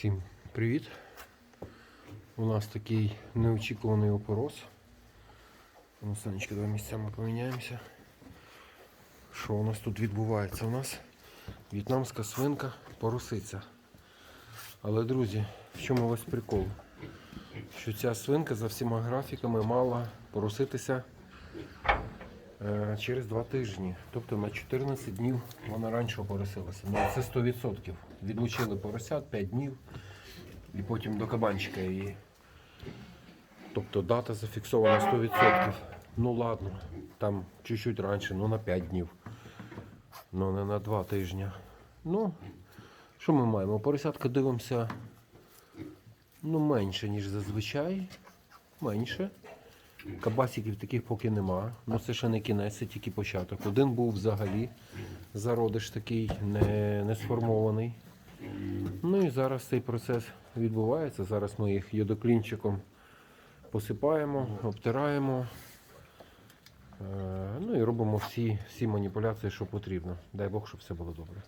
Всім привіт! У нас такий неочікуваний опорос. Ну, Санечка, давай місцями поміняємося. Що у нас тут відбувається? У нас в'єтнамська свинка поросиця. Але, друзі, в чому весь прикол? Що ця свинка за всіма графіками мала пороситися через два тижні. Тобто на 14 днів вона раніше поросилася. Ну, це 100%. Відлучили поросят 5 днів і потім до кабанчика її. Тобто дата зафіксована 100%. Ну ладно, там чуть-чуть раніше, ну на 5 днів. Ну не на 2 тижні. Ну, що ми маємо? Поросятка дивимося ну, менше, ніж зазвичай. Менше. Кабасиків таких поки нема. Ну це ще не кінець, це тільки початок. Один був взагалі зародиш такий не, не сформований. Ну і зараз цей процес відбувається. Зараз ми їх йодоклінчиком посипаємо, обтираємо. Е, Ну і робимо всі, всі маніпуляції, що потрібно. Дай Бог, щоб все було добре.